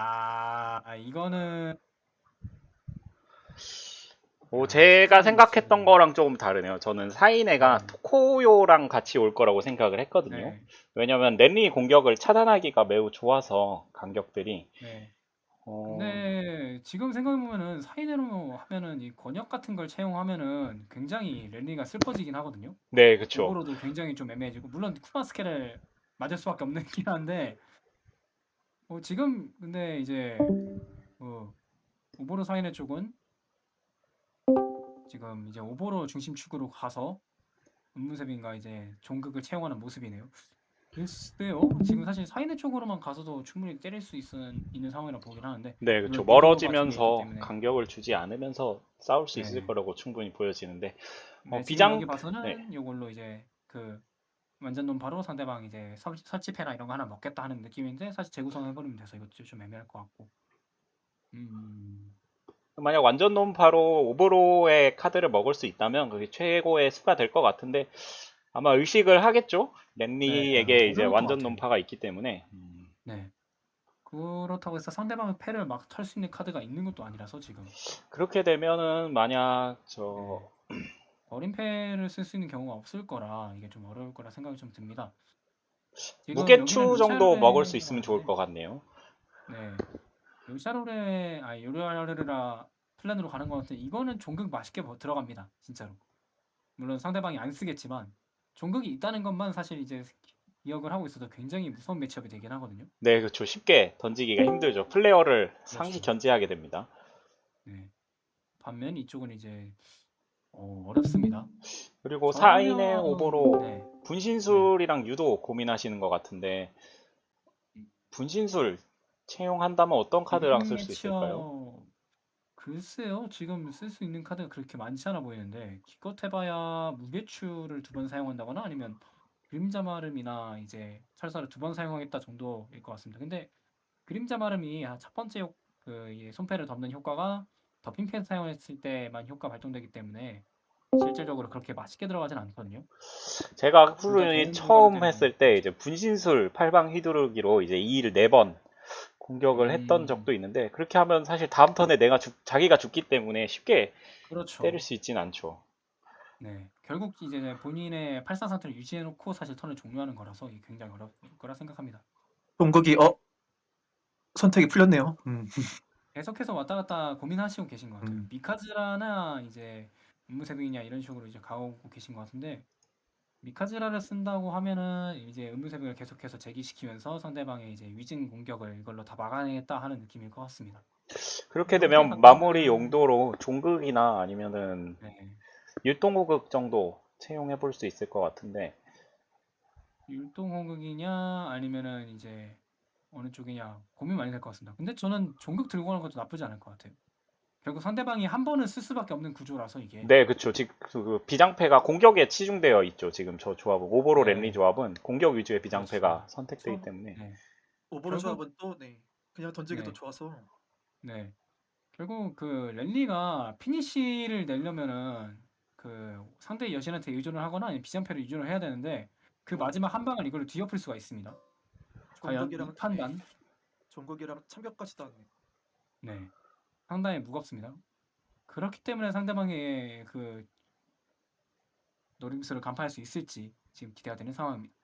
아, 아, 이거는 뭐 아, 제가 생각했던. 거랑 조금 다르네요. 저는 사인애가 네. 토코요랑 같이 올 거라고 생각을 했거든요. 네, 왜냐면 랜리 공격을 차단하기가 매우 좋아서 간격들이 네. 어, 근데 지금 생각해보면은 사이네로 하면은 이 권역 같은 걸 채용하면은 굉장히 랠리가 슬퍼지긴 하거든요. 네, 그쵸. 오버로도 굉장히 좀 애매해지고 물론 쿠마 스케를 맞을 수밖에 없는 긴 한데 어, 지금 근데 이제 어, 오보로 사이네 쪽은 지금 이제 오보로 중심 축으로 가서 은무셉인가 이제 종극을 채용하는 모습이네요. 글쎄요. 지금 사실 사이네 쪽으로만 가서도 충분히 때릴 수 있는, 있는 상황이라 보긴 하는데 네, 그쵸. 물론 멀어지면서. 간격을 주지 않으면서 싸울 수 있을 네. 거라고 충분히 보여지는데 네, 어, 지금 비장- 여기 봐서는 네. 이걸로 이제 그 완전 논파로 상대방 이제 서, 서치패나 이런 거 하나 먹겠다 하는 느낌인데 사실 재구성 해버리면 돼서 이것도 좀 애매할 것 같고 음 만약 완전 논파로 오버로의 카드를 먹을 수 있다면 그게 최고의 수가 될 것 같은데 아마 의식을 하겠죠. 랜리에게 네, 이제 어려울 것 완전. 논파가 있기 때문에 음, 네. 그렇다고 해서 상대방의 패를 막 털 수 있는 카드가 있는 것도 아니라서 지금 그렇게 되면은 만약 저 네. 어린 패를 쓸 수 있는 경우가 없을 거라 이게 좀 어려울 거라 생각이 좀 듭니다. 무게추 정도 먹을 수 있으면 좋을 나왔는데, 것 같네요. 네. 요샤로레 아 요르아르라 플랜으로 가는 것 같은데 이거는 종극 맛있게 버- 들어갑니다. 진짜로. 물론 상대방이 안 쓰겠지만 종극이 있다는 것만 사실 이제 기억을 하고 있어도 굉장히 무서운 매치업이 되긴 하거든요. 네, 그렇죠. 쉽게 던지기가 힘들죠. 플레이어를 상시 그렇죠. 견제하게 됩니다. 네. 반면 이쪽은 이제 어, 어렵습니다. 그리고 사인의 오버로 네. 분신술이랑 유도 고민하시는 것 같은데 분신술 채용한다면 어떤 카드랑 쓸 수 있을까요? 글쎄요. 지금 쓸 수 있는 카드가 그렇게 많지 않아 보이는데 기껏 해봐야 무게추를 두 번 사용한다거나 아니면 그림자 마름이나 이제 철사를 두 번 사용하겠다 정도일 것 같습니다. 근데 그림자 마름이 아, 첫 번째 효, 그이 손패를 덮는 효과가 펜 사용했을 때만 효과 발동되기 때문에 실질적으로 그렇게 맛있게 들어가진 않거든요. 제가 후루이 좋은 처음. 했을 때 이제 분신술 팔방 휘두르기로 이제 2일 4번 공격을 했던 음. 적도 있는데 그렇게 하면 사실 다음 턴에 내가 죽, 자기가 죽기 때문에 쉽게 그렇죠. 때릴 수 있진 않죠. 네, 결국 이제 본인의 8사 상태를 유지해놓고 사실 턴을 종료하는 거라서 굉장히 어려울 거라 생각합니다. 동극이 어 선택이 풀렸네요. 음. 계속해서 왔다 갔다 고민하시고 계신 것 같아요. 음. 미카즈라나 이제 음무세빙이냐 이런 식으로 이제 가오고 계신 것 같은데 미카즈라를 쓴다고 하면은 이제 음무세빙을 계속해서 제기시키면서 상대방의 이제 위진 공격을 이걸로 다 막아내겠다 하는 느낌일 것 같습니다. 그렇게 되면 마무리 용도로 종극이나 아니면은 네, 율동호극 정도 채용해 볼 수 있을 것 같은데 율동호극이냐 아니면은 이제 어느 쪽이냐 고민 많이 될 것 같습니다. 근데 저는 종극 들고 가는 것도 나쁘지 않을 것 같아요. 결국 상대방이 한 번은 쓸 수밖에 없는 구조라서 이게 네, 그쵸. 지금 그 비장패가 공격에 치중되어 있죠. 지금 저 조합은 오버로 네. 랜리 조합은 공격 위주의 비장패가 그렇죠. 선택되기 그렇죠. 때문에 네. 오버로 결국- 조합은 또 네. 그냥 던지기도 네. 좋아서 네. 결국 그 랠리가 피니쉬를 내려면은 그 상대 여신한테 의존을 하거나 아니면 비장패를 의존을 해야 되는데 그 마지막 한 방을 이걸로 뒤엎을 수가 있습니다. 과연 이 종극이랑 판단 종극이랑 참격까지도 하네. 네. 상당히 무겁습니다. 그렇기 때문에 상대방의 그 노림수를 간파할 수 있을지 지금 기대가 되는 상황입니다.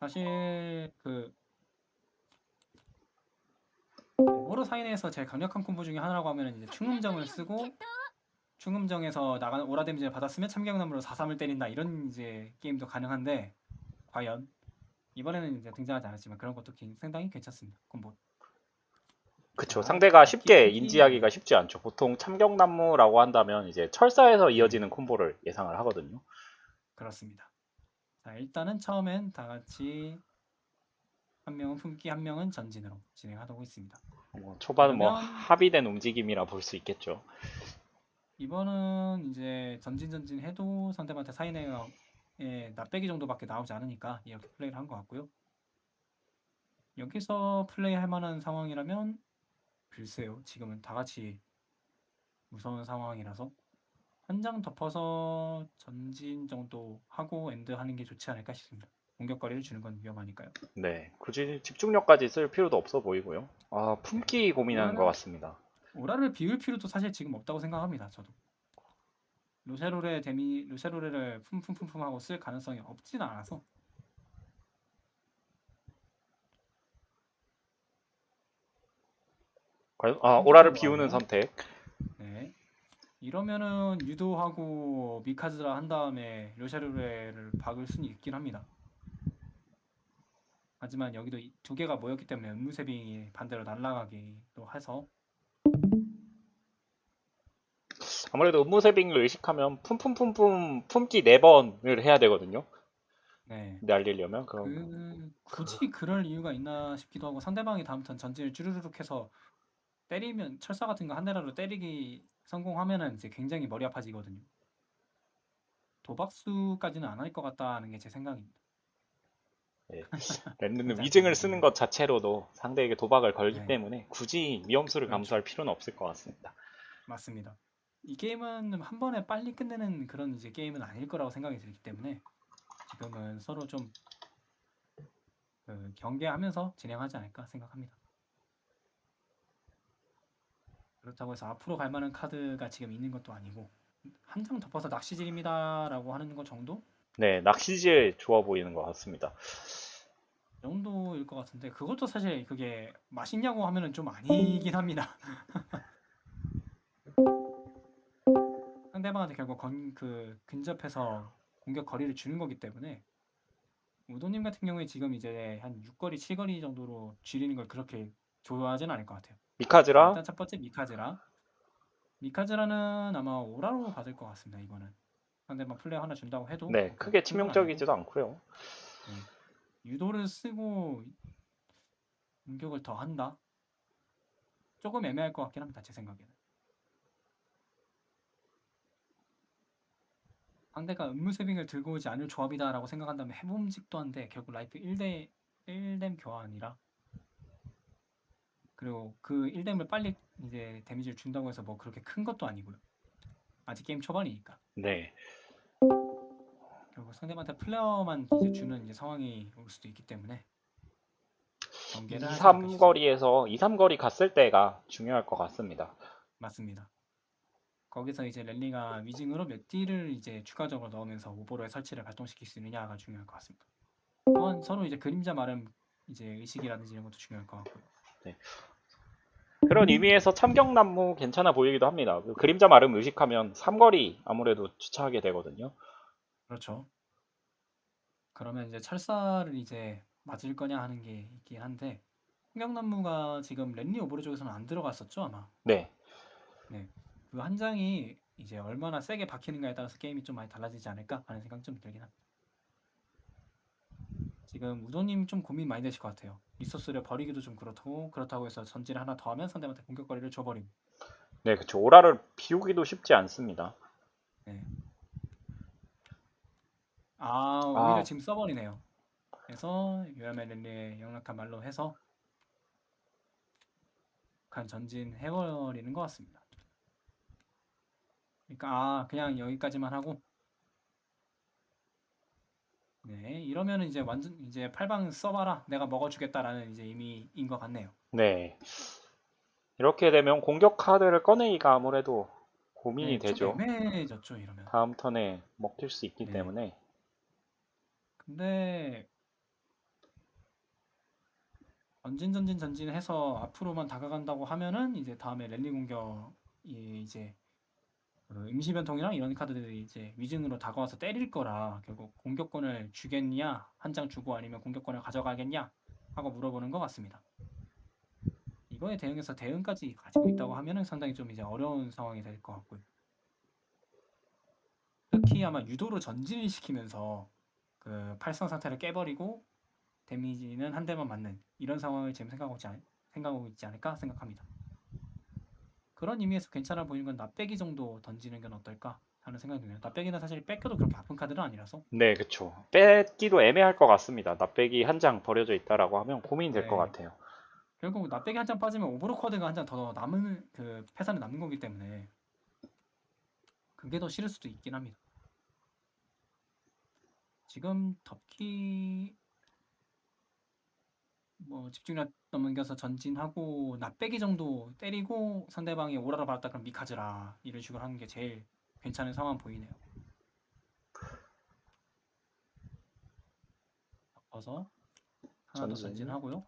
사실 그 오버로 사인에서 제일 강력한 콤보 중에 하나라고 하면 이제 충음정을 쓰고 충음정에서 나가는 오라 데미지를 받았으면 참경나무로 4-3을 때린다 이런 이제 게임도 가능한데 과연 이번에는 이제 등장하지 않았지만 그런 것도 긴- 상당히 괜찮습니다. 콤보. 그쵸. 아, 상대가 쉽게 TTT. 인지하기가 쉽지 않죠. 보통 참경나무라고 한다면 이제 철사에서 이어지는 콤보를 예상을 하거든요. 그렇습니다. 자, 일단은 처음엔 다 같이 한 명은 품기, 한 명은 전진으로 진행하고 있습니다. 뭐 초반은 뭐 그러면- 합의된 움직임이라 볼 수 있겠죠. 이번은 이제 전진 전진 해도 상대방한테 사인 의 납배기 정도밖에 나오지 않으니까 이렇게 플레이를 한 것 같고요. 여기서 플레이할 만한 상황이라면 글쎄요. 지금은 다 같이 무서운 상황이라서 한 장 덮어서 전진 정도 하고 엔드 하는 게 좋지 않을까 싶습니다. 공격거리를 주는 건 위험하니까요. 네. 굳이 집중력까지 쓸 필요도 없어 보이고요. 아, 품기 고민하는 것 오라를- 같습니다. 오라를 비울 필요도 사실 지금 없다고 생각합니다. 저도. 루세로레 데미 루세로레를 품품품품 하고 쓸 가능성이 없진 않아서 과연- 아, 오라를 한쪽으로 비우는 가고. 선택. 네. 이러면은 유도하고 미카즈라 한 다음에 루세로레를 박을 수는 있긴 합니다. 하지만 여기도 이- 두 개가 모였기 때문에 음무세빙이 반대로 날아가기도 해서 아무래도 음무세빙을 의식하면 품품품품 품기 4번을 해야 되거든요. 네. 날리려면 그럼 그 굳이 그럴 이유가 있나 싶기도 하고 상대방이 다음 턴 전진을 쭈르르륵 해서 때리면 철사 같은 거 한 대라도 때리기 성공하면은 이제 굉장히 머리 아파지거든요. 도박수까지는 안 할 것 같다는 게 제 생각입니다. 랜드는 진짜 위증을 음. 쓰는 것 자체로도 상대에게 도박을 걸기 네. 때문에 굳이 위험수를 그렇죠. 감수할 필요는 없을 것 같습니다. 맞습니다. 이 게임은 한 번에 빨리 끝내는 그런 이제 게임은 아닐 거라고 생각이 들기 때문에 지금은 서로 좀 그 경계하면서 진행하지 않을까 생각합니다. 그렇다고 해서 앞으로 갈 만한 카드가 지금 있는 것도 아니고 한 장 덮어서 낚시질입니다라고 하는 것 정도 네, 낚시질 좋아 보이는 것 같습니다. 정도일 것 같은데 그것도 사실 그게 맛있냐고 하면은 좀 아니긴 합니다. 상대방한테 결국 건, 그 근접해서 공격 거리를 주는 거기 때문에 우도님 같은 경우에 지금 이제 한 6거리, 7거리 정도로 줄이는 걸 그렇게 좋아하진 않을 것 같아요. 미카즈라 일단 첫 번째 미카즈라. 미카즈라는 아마 오라로 받을 것 같습니다. 이거는 상대방 플레이 하나 준다고 해도 네, 뭐 크게 치명적이지도 않고요. 아니고, 유도를 쓰고 공격을 더 한다. 조금 애매할 것 같긴 합니다. 제 생각에는. 상대가 음무세빙을 들고 오지 않을 조합이다라고 생각한다면 해봄직도 한데 결국 라이프 1대 1뎀 교환이라 그리고 그 1뎀을 빨리 이제 데미지를 준다고 해서 뭐 그렇게 큰 것도 아니고요. 아직 게임 초반이니까. 네, 결국 상대방한테 플레어만 이제 주는 이제 상황이 올 수도 있기 때문에 2, 경계를 하지 않을까 싶습니다. 3거리에서 2, 3거리 갔을 때가 중요할 것 같습니다. 맞습니다. 거기서 이제 랠리가 위징으로 몇 딜을 이제 추가적으로 넣으면서 오버로의 설치를 발동시킬 수 있느냐가 중요할 것 같습니다. 또한 서로 이제 그림자 마름 이제 의식이라든지 이런 것도 중요할 것 같고요. 그런 의미에서 참경나무 괜찮아 보이기도 합니다. 그 그림자 마름 의식하면 3거리 아무래도 주차하게 되거든요. 그렇죠. 그러면 이제 철사를 이제 맞을 거냐 하는 게 있긴 한데 풍경나무가 지금 랜리 오버로 쪽에서는 안 들어갔었죠 아마. 네, 그 한 장이 이제 얼마나 세게 박히는가에 따라서 게임이 좀 많이 달라지지 않을까 하는 생각이 좀 들긴 합니다. 지금 우도님 좀 고민 많이 되실 것 같아요. 리소스를 버리기도 좀 그렇고 그렇다고 해서 전진을 하나 더 하면 상대방한테 공격거리를 줘버리고 네, 그쵸. 오라를 비우기도 쉽지 않습니다. 아 오히려 아. 지금 써버리네요. 그래서 요야메 렐리의 영락한 말로 해서 북한 전진 해버리는 것 같습니다. 그러니까 아 그냥 여기까지만 하고 네 이러면 이제 완전 이제 팔방 써봐라 내가 먹어주겠다라는 이제 의미인 것 같네요. 네. 이렇게 되면 공격 카드를 꺼내기가 아무래도 고민이 네, 되죠. 좀 애매해졌죠 이러면. 다음 턴에 먹힐 수 있기 네. 때문에. 근데 전진 전진 전진해서 앞으로만 다가간다고 하면은 이제 다음에 랠리 공격이 이제 그 임시 변통이랑 이런 카드들이 이제 위증으로 다가와서 때릴 거라 결국 공격권을 주겠냐 한 장 주고 아니면 공격권을 가져가겠냐 하고 물어보는 것 같습니다. 이거에 대응해서 대응까지 가지고 있다고 하면은 상당히 좀 이제 어려운 상황이 될 것 같고요. 특히 아마 유도로 전진을 시키면서 그 팔성 상태를 깨버리고 데미지는 한 대만 맞는 이런 상황을 지금 생각하고 있지, 않, 생각하고 있지 않을까 생각합니다. 그런 의미에서 괜찮아 보이는 건 나빼기 정도 던지는 건 어떨까 하는 생각이 드네요. 나빼기는 사실 뺏겨도 그렇게 아픈 카드는 아니라서 네, 그쵸. 뺏기도 애매할 것 같습니다. 납배기 한 장 버려져 있다라고 하면 고민이 될 것 네. 같아요. 결국 나빼기 한 장 빠지면 오버로 쿼드가 한 장 더 남은 그 패산에 남는 거기 때문에 그게 더 싫을 수도 있긴 합니다. 지금 덮기 뭐 집중력 넘겨서 전진하고 납빼기 정도 때리고 상대방이 오라를 받았다 그럼 미카즈라 이런 식으로 하는 게 제일 괜찮은 상황 보이네요. 바꿔서 하나 더 전진. 전진하고요.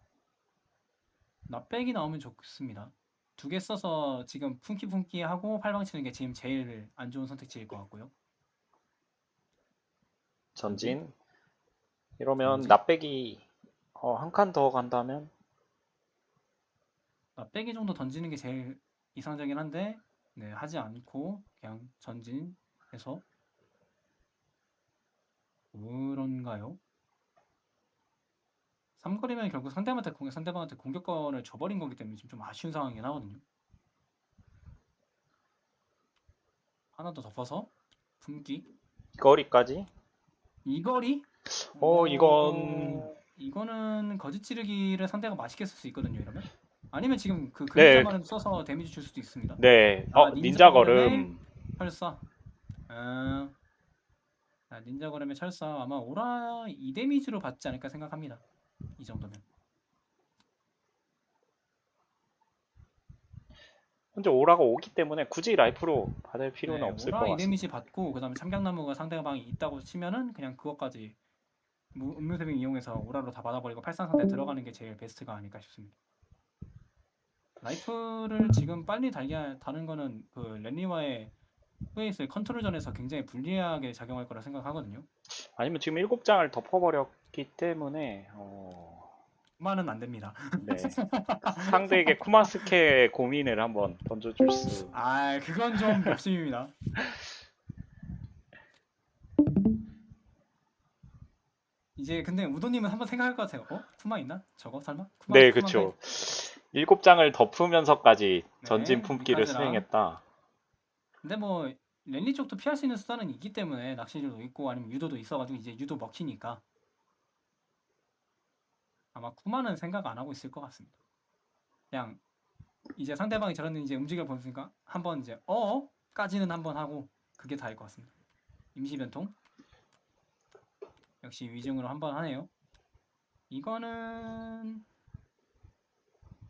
납빼기 나오면 좋습니다. 두 개 써서 지금 푼키푼키 하고 팔방 치는 게 지금 제일 안 좋은 선택지일 것 같고요. 전진. 이러면 전진. 납배기 어, 한 칸 더 간다면 납빼기 정도 던지는 게 제일 이상적이긴 한데 네, 하지 않고 그냥 전진해서 그런가요? 삼거리면 결국 상대방한테 공격 상대방한테 공격권을 줘버린 거기 때문에 지금 좀 아쉬운 상황이긴 하거든요. 하나 더 덮어서 품기 거리까지. 이 거리? 어, 이건 이거는 거짓 찌르기를 상대가 맛있게 쓸 수 있거든요. 이러면 아니면 지금 그 네. 그림자만을 써서 데미지 줄 수도 있습니다. 네. 아, 어, 닌자 걸음. 철사. 음. 아, 닌자 걸음의 철사 아마 오라 2 데미지로 받지 않을까 생각합니다. 이 정도면. 현재 오라가 오기 때문에 굳이 라이프로 받을 필요는 네, 없을 오라 것2 같습니다. 데미지 받고 그다음에 참경나무가 상대방이 있다고 치면은 그냥 그것까지 무- 음료세빙 이용해서 오라로 다 받아버리고 팔상 상태 들어가는 게 제일 베스트가 아닐까 싶습니다. 라이프를 지금 빨리 달게 다는 거는 그 랜리와의 후에이스의 컨트롤전에서 굉장히 불리하게 작용할 거라 생각하거든요. 아니면 지금 일곱 장을 덮어버렸기 때문에 어, 그만은 안 됩니다. 네. 상대에게 쿠마스케 고민을 한번 던져줄 수. 아, 그건 좀 욕심입니다. 이제 근데 우도님은 한번 생각할 것 같아요. 어? 쿠마 있나? 저거 설마? 쿠마, 네, 쿠마가 그쵸. 있- 일곱 장을 덮으면서까지 네, 전진 품기를 미카즈랑. 수행했다. 근데 뭐 랠리 쪽도 피할 수 있는 수단은 있기 때문에 낚시줄도 있고 아니면 유도도 있어가지고 이제 유도 먹히니까 아마 쿠마는 생각 안 하고 있을 것 같습니다. 그냥 이제 상대방이 저런 이제 움직여 보니까 한번 이제 어까지는 한번 하고 그게 다일 것 같습니다. 임시 변통 역시 위증으로 한 번 하네요. 이거는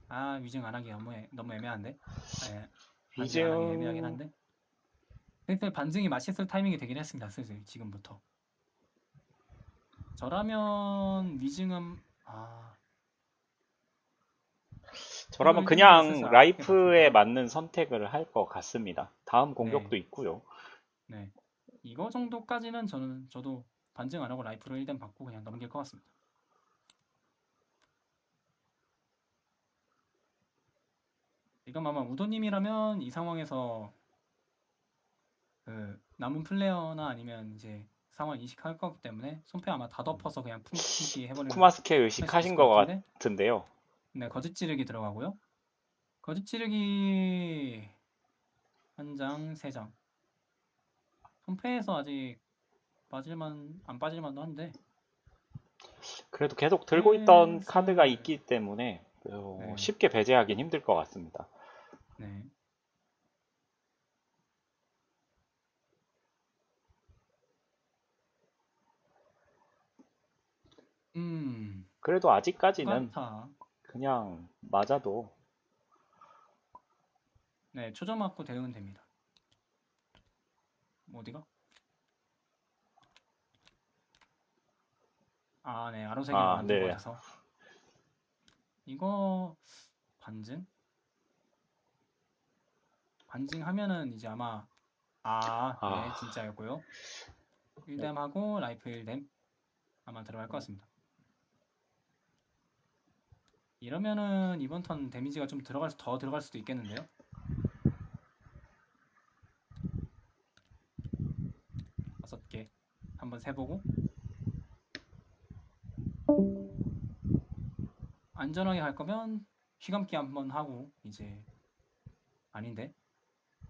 아 위증 안 하기 너무 애, 너무 애매한데. 예, 반증 안 하기 애매하긴 위증 한데. 슬슬 반증이 맛있을 타이밍이 되긴 했습니다. 슬슬 지금부터. 저라면 위증은 아 저라면 그냥 알아보게 라이프에. 맞는 선택을 할 것 같습니다. 다음 공격도 네. 있고요. 네. 이거 정도까지는 저는 저도 반증 안 하고 라이프로 1댐 받고 그냥 넘길 것 같습니다. 이건 아마 우도님이라면 이 상황에서 그 남은 플레이어나 아니면 이제 상황 인식할 거기 때문에 손패 아마 다 덮어서 그냥 품기 해버리는 쿠마스케 의식하신 것 같은데? 같은데요. 네, 거짓 찌르기 들어가고요. 거짓 찌르기 한 장, 세 장. 손패에서 아직 빠질만 안 빠질만도 한데. 그래도 계속 들고 있던 그래서- 카드가 있기 때문에 어, 네. 쉽게 배제하긴 힘들 것 같습니다. 네. 음, 그래도 아직까지는 타 그냥 맞아도 네, 초점 맞고 대응은 됩니다. 어디가? 아, 네, 아로색이 아, 만든 네. 것 같아서. 이거 반증? 반증하면은 이제 아마 아, 네, 아. 진짜였고요. 1댐 하고 라이프 1댐 아마 들어갈 것 같습니다. 이러면은 이번 턴 데미지가 좀 들어갈 수- 더 들어갈 수도 있겠는데요. 다섯 개 한번 세보고 안전하게 갈 거면 휘감기 한번 하고 이제 아닌데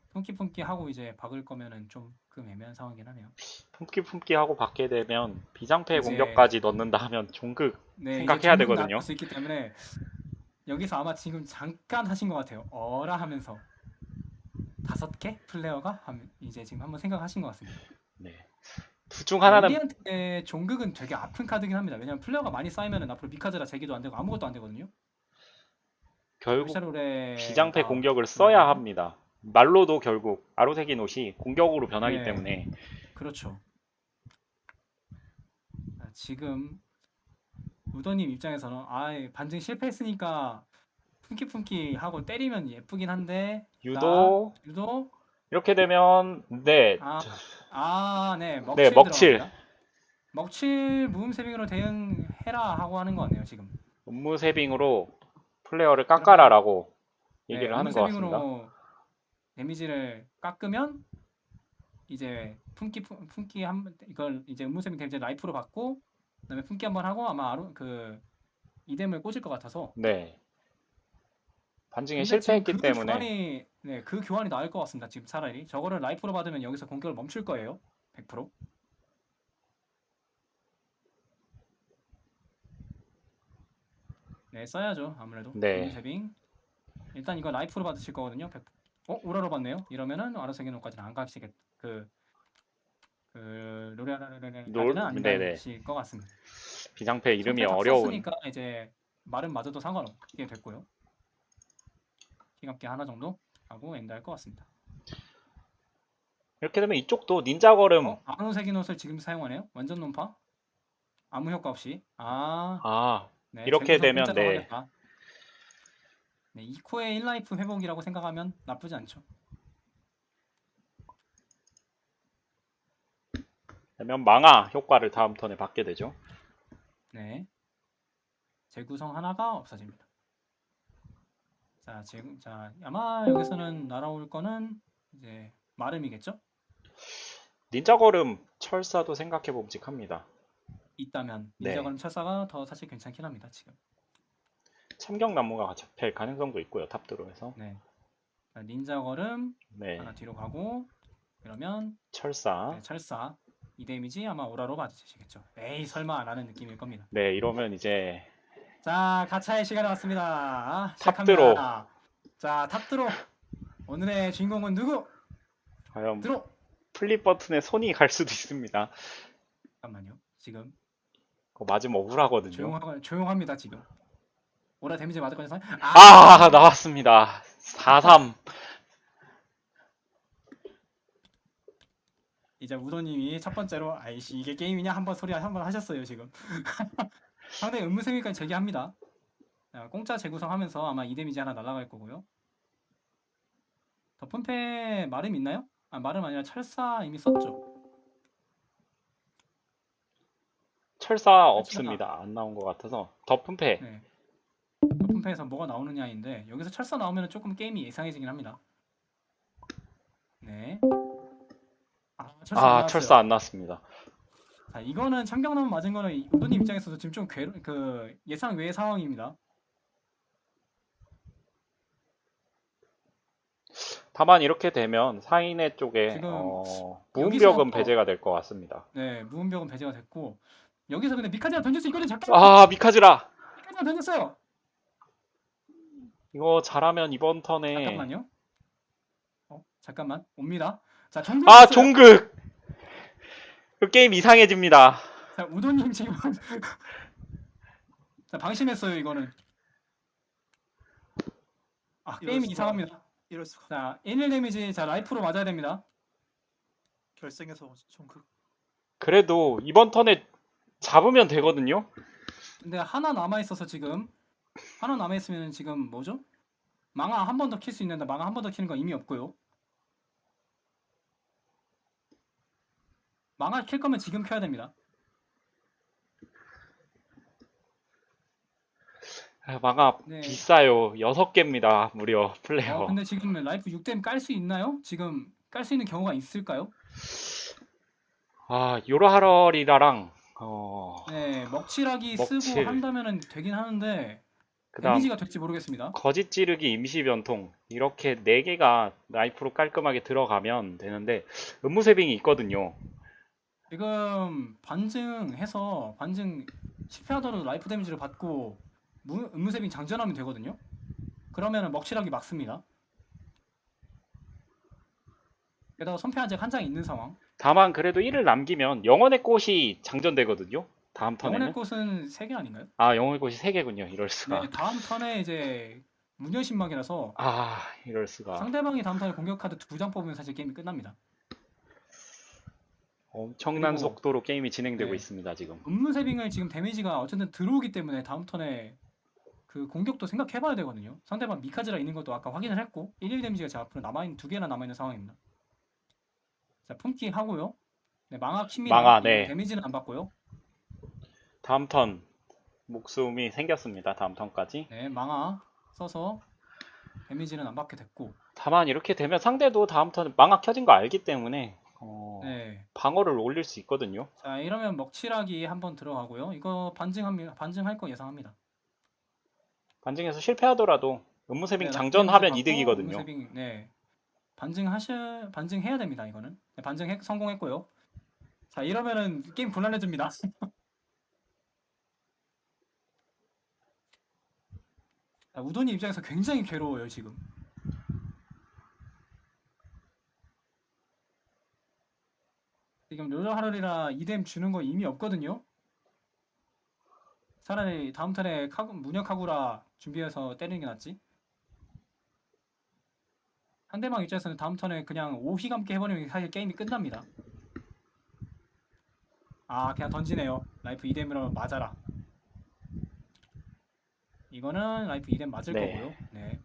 품기 품기 하고 이제 박을 거면은 좀그 애매한 상황이긴 하네요. 품기 품기 하고 받게 되면 비장패 이제- 공격까지 넣는다 하면 종극 네, 생각해야 되거든요. 나올 수 있기 때문에 여기서 아마 지금 잠깐 하신 것 같아요. 어라 하면서 다섯 개 플레이어가 하면 이제 지금 한번 생각하신 것 같습니다. 네. 둘중 하나는 레디언트의 종극은 되게 아픈 카드긴 합니다. 왜냐면 플레어가 많이 쌓이면은 앞으로 미카즈라 제기도 안 되고 아무것도 안 되거든요. 결국 샤롤의 비장패 아, 공격을 써야 음. 합니다. 말로도 결국 아로세긴 옷이 공격으로 변하기 네. 때문에 그렇죠. 아, 지금 우더님 입장에서는 아 반증 실패했으니까 품기품기 하고 때리면 예쁘긴 한데 유도 자, 유도 이렇게 되면 네 아, 아 네 먹칠 네, 먹칠. 들어갑니다. 먹칠 무음세빙으로 대응해라 하고 하는 거 같네요 지금 음무세빙으로 플레이어를 깎아라라고 얘기를 네, 하는 것 같습니다. 음무세빙으로 데미지를 깎으면 이제 품기 품- 품기 한 이걸 이제 음무세빙 데미지 라이프로 받고 그다음에 품기 한 번 하고 아마 아로 그 이뎀을 꽂을 것 같아서 네. 반증에 근데 지금 실패했기 그 때문에 교환이 네, 그 교환이 나을 것 같습니다. 지금 차라리 저거를 라이프로 받으면 여기서 공격을 멈출 거예요. 100%. 네, 써야죠. 아무래도. 네. 세빙. 일단 이거 라이프로 받으실 거거든요. 100... 어, 우라로 받네요. 이러면은 아르세게노까지는 안 가시겠 그 그, 롤? 로레아라라라까지는 안 네네. 가실 것 같습니다. 비장패 이름이 성패 다 어려운 썼으니까 이제 말은 맞아도 상관없게 됐고요. 기갑게 하나 정도 하고 엔드 할 것 같습니다. 이렇게 되면 이쪽도 닌자 걸음 어? 아노색인 옷을 지금 사용하네요. 완전 논파. 아무 효과 없이. 아, 아 네, 이렇게 되면 네. 하겠다. 네, 2코의 1라이프 회복이라고 생각하면 나쁘지 않죠. 그러면 망아 효과를 다음 턴에 받게 되죠. 네. 재구성 하나가 없어집니다. 자, 지금 자, 아마 여기서는 날아올 거는 이제 마름이겠죠? 닌자 걸음 철사도 생각해 봄직합니다. 있다면 네. 닌자건 철사가 더 사실 괜찮긴 합니다, 지금. 참경 나무가 잡힐 가능성도 있고요. 탑드로에서. 네. 자, 닌자 걸음 네. 하나 뒤로 가고 그러면 철사. 네, 철사 이 데미지 아마 오라로 맞으시겠죠. 에이 설마라는 느낌일 겁니다. 네, 이러면 이제 자 가차의 시간이 왔습니다. 아, 탑드로. 시작합니다. 자 탑드로 오늘의 주인공은 누구? 과연 드로. 플립 버튼에 손이 갈 수도 있습니다. 잠깐만요. 지금 그거 맞으면 억울하거든요. 조용하 조용합니다 지금. 오라 데미지 맞을 거죠. 아, 나왔습니다. 4-3. 이제 우도님이 첫 번째로 아이씨 이게 게임이냐 한번 소리 한번 하셨어요 지금. 상당히 의무생일까지 제기합니다. 자, 공짜 재구성하면서 아마 이 데미지 하나 날아갈 거고요. 덮은패 마름 있나요? 아 마름 아니라 철사 이미 썼죠. 철사 없습니다. 안 나온 것 같아서. 덮은패. 네. 덮은패에서 뭐가 나오느냐인데 여기서 철사 나오면 조금 게임이 예상해지긴 합니다. 네. 아 철사 아, 나왔어요. 철사 안 나왔습니다. 자, 이거는 참경나무 맞은 거는 이- 우도님 입장에서도 지금 좀 괴로, 그 예상 외의 상황입니다. 다만 이렇게 되면 사인의 쪽에 지금 어, 무음벽은 또- 배제가 될 것 같습니다. 네, 무음벽은 배제가 됐고 여기서 근데 미카즈가 던질 수 있거든요. 잠깐 만. 아, 미카즈라. 미카즈가 던졌어요. 이거 잘하면 이번 턴에 잠깐만요. 어, 잠깐만. 옵니다. 자, 정글 아. 종극. 그 게임 이상해집니다. 자, 우도님 지금 자, 방심했어요, 이거는. 아, 이럴 게임이 수가. 이상합니다. 이럴 수가 자, 1일 데미지 자, 라이프로 맞아야 됩니다. 결승에서 좀그 그래도 이번 턴에 잡으면 되거든요. 근데 하나 남아 있어서 지금 하나 남아 있으면 지금 뭐죠? 망아 한 번 더 킬 수 있는데 망아 한 번 더 키는 건 의미 없고요. 망아 킬 거면 지금 켜야 됩니다. 아, 망아 네. 비싸요. 6개입니다. 무려 플레이어. 어, 근데 지금 라이프 6댐 깔 수 있나요? 지금 깔 수 있는 경우가 있을까요? 아, 요라하럴이라랑 어, 네, 먹칠하기 쓰고 먹칠. 한다면은 되긴 하는데 그다음 데미지가 될지 모르겠습니다. 거짓 찌르기 임시 변통 이렇게 네 개가 라이프로 깔끔하게 들어가면 되는데 음무세빙이 있거든요. 지금 반증해서 반증 실패하더라도 라이프 데미지를 받고 무, 음무세빙 장전하면 되거든요. 그러면은 먹칠하기 막습니다. 게다가 아직 한장 있는 상황. 다만 그래도 1을 남기면 영혼의 꽃이 장전되거든요. 다음 영혼의 턴에는. 꽃은 3개 아닌가요? 아, 영혼의 꽃이 3개군요. 이럴 수가. 네, 다음 턴에 이제 무녀신막이라서 아, 이럴 수가. 상대방이 다음 턴에 공격 카드 두 장 뽑으면 사실 게임이 끝납니다. 엄청난 그리고- 속도로 게임이 진행되고 네. 있습니다, 지금. 음무세빙을 지금 데미지가 어쨌든 들어오기 때문에 다음 턴에 그 공격도 생각해봐야 되거든요. 상대방 미카즈라 있는 것도 아까 확인을 했고 1일 데미지가 제 앞으로 남아있는 두 개나 남아있는 상황입니다. 자 품기 하고요. 네, 망아 킵니다. 망아, 네. 데미지는 안 받고요. 다음 턴 목숨이 생겼습니다. 다음 턴까지. 네, 망아 써서 데미지는 안 받게 됐고 다만 이렇게 되면 상대도 다음 턴 망학 켜진 거 알기 때문에 어, 네. 방어를 올릴 수 있거든요. 자 이러면 먹칠하기 한번 들어가고요. 이거 반증합니다. 반증할 거 예상합니다. 반증에서 실패하더라도 음무세빙 네, 장전하면 받고 이득이거든요. 음무세빙, 네. 반증하셔 반증해야 됩니다. 이거는 네, 반증 해- 성공했고요. 자 이러면은 게임 곤란해집니다. 자, 우돈이 입장에서 굉장히 괴로워요 지금. 하럴이라 이뎀 주는 거 이미 없거든요. 차라리 다음 턴에 카구, 무녀카구라 준비해서 때리는 게 낫지. 상대방 입장에서는 다음 턴에 그냥 오휘 감게 해버리면 사실 게임이 끝납니다. 아 그냥 던지네요. 라이프 이뎀으로 맞아라. 이거는 라이프 이뎀 맞을 네. 거고요. 네.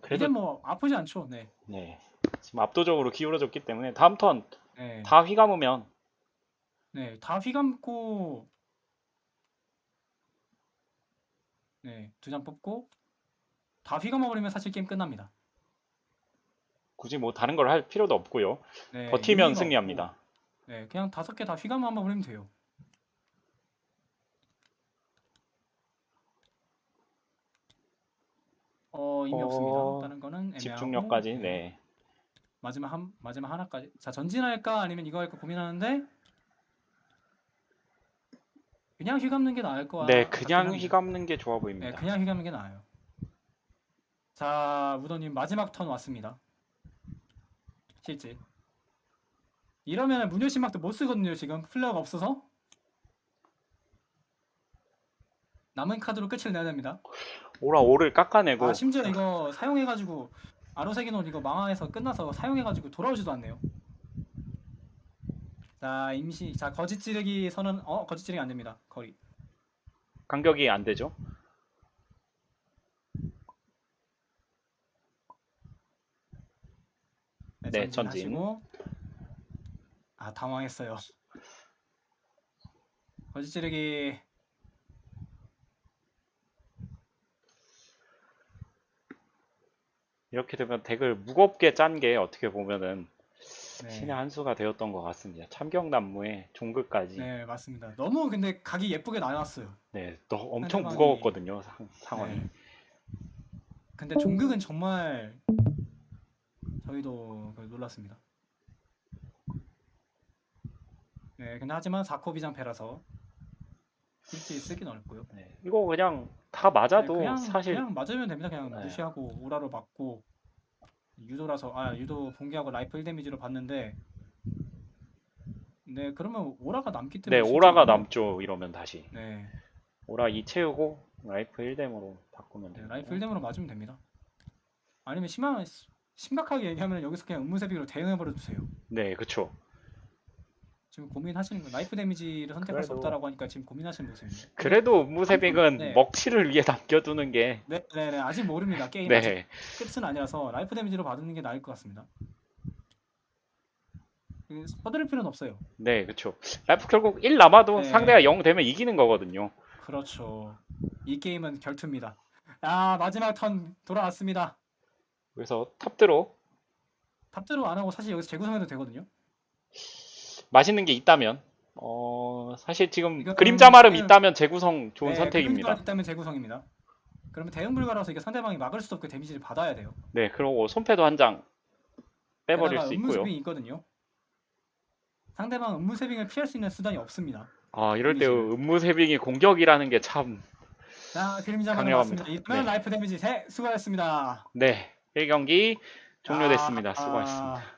그래도 이뎀 뭐 아프지 않죠. 네. 네. 지금 압도적으로 기울어졌기 때문에 다음 턴 다 네. 휘감으면 네, 다 휘감고 네, 두 장 뽑고 다 휘감아 버리면 사실 게임 끝납니다. 굳이 뭐 다른 걸 할 필요도 없고요. 네, 버티면 의미가 승리합니다. 없고, 네, 그냥 다섯 개 다 휘감아 버리면 돼요. 어, 의미 어, 없습니다. 다른 거는 애매하고 집중력까지 네. 네. 마지막 한 마지막 하나까지. 자, 전진할까 아니면 이거 할까 고민하는데 그냥 휘감는 게 나을 것 네, 같긴 그냥 합니다. 휘감는 게 좋아 네, 보입니다. 그냥 휘감는 게 나아요. 자, 우도님 마지막 턴 왔습니다. 실제. 이러면 무녀신막도 못 쓰거든요, 지금. 플레어가 없어서. 남은 카드로 끝을 내야 됩니다. 오라 오를 깎아내고 아, 심지어 이거 사용해가지고 아로세기논 이거 망화에서 끝나서 사용해가지고 돌아오지도 않네요. 자, 임시. 자, 거짓 찌르기 선언. 어, 거짓 찌르기 안 됩니다. 거리. 간격이 안 되죠. 네, 네, 전진 하시고. 아, 당황했어요. 거짓 찌르기. 이렇게 되면 덱을 무겁게 짠 게 어떻게 보면은 네. 신의 한 수가 되었던 것 같습니다. 참경난무에 종극까지. 네, 네, 맞습니다. 너무 근데 각이 예쁘게 나왔어요. 너 엄청 상대방이- 무거웠거든요. 상, 상황이. 네. 근데 종극은 정말 저희도 그 놀랐습니다. 네, 근데 하지만 4코 비장패라서 실제 쓰긴 어렵고요. 네, 이거 그냥 다 맞아도 네, 그냥, 사실 그냥 맞으면 됩니다. 그냥 네. 무시하고 오라로 맞고 유도라서 아 유도 본기하고 라이프 1 데미지로 봤는데 네 그러면 오라가 남기 네 때문에 오라가 실제로- 남죠. 이러면 다시 네, 오라 2 채우고 라이프 1뎀으로 바꾸면 네 돼요. 라이프 1뎀으로 맞으면 됩니다. 아니면 심한 심각하게 얘기하면 여기서 그냥 음무세비로 대응해 버려 주세요. 네, 그쵸. 지금 고민하시는 거 라이프 데미지를 선택할 수 그래도- 없다라고 하니까 지금 고민하시는 모습입니다. 그래도 무세빅은 네. 먹칠을 위해 남겨두는 게 네, 네, 네 아직 모릅니다. 게임 아직 네, 끝은 아니라서 라이프 데미지로 받는 게 나을 것 같습니다. 그, 서두를 필요는 없어요. 네, 그쵸. 라이프 결국 1 남아도 네. 상대가 0 되면 이기는 거거든요. 그렇죠. 이 게임은 결투입니다. 아 마지막 턴 돌아왔습니다. 그래서 탑드로 탑대로 안 하고 사실 여기서 재구성해도 되거든요. 맛있는 게 있다면 어 사실 지금 그림자 마름 그냥- 있다면 재구성 좋은 네, 선택입니다. 그림자만 있다면 재구성입니다. 그러면 대응 불가라서 이게 상대방이 막을 수 없게 데미지를 받아야 돼요. 네, 그리고 손패도 한 장 빼버릴 수 있고요. 있거든요. 상대방 음무 세빙을 피할 수 있는 수단이 없습니다. 아, 이럴 때 데미지를. 음무세빙이 공격이라는 게참자 그림자 강력합니다. 이러면 네. 라이프 데미지 세 수고하셨습니다. 네, 1경기 종료됐습니다. 아, 수고하셨습니다. 아,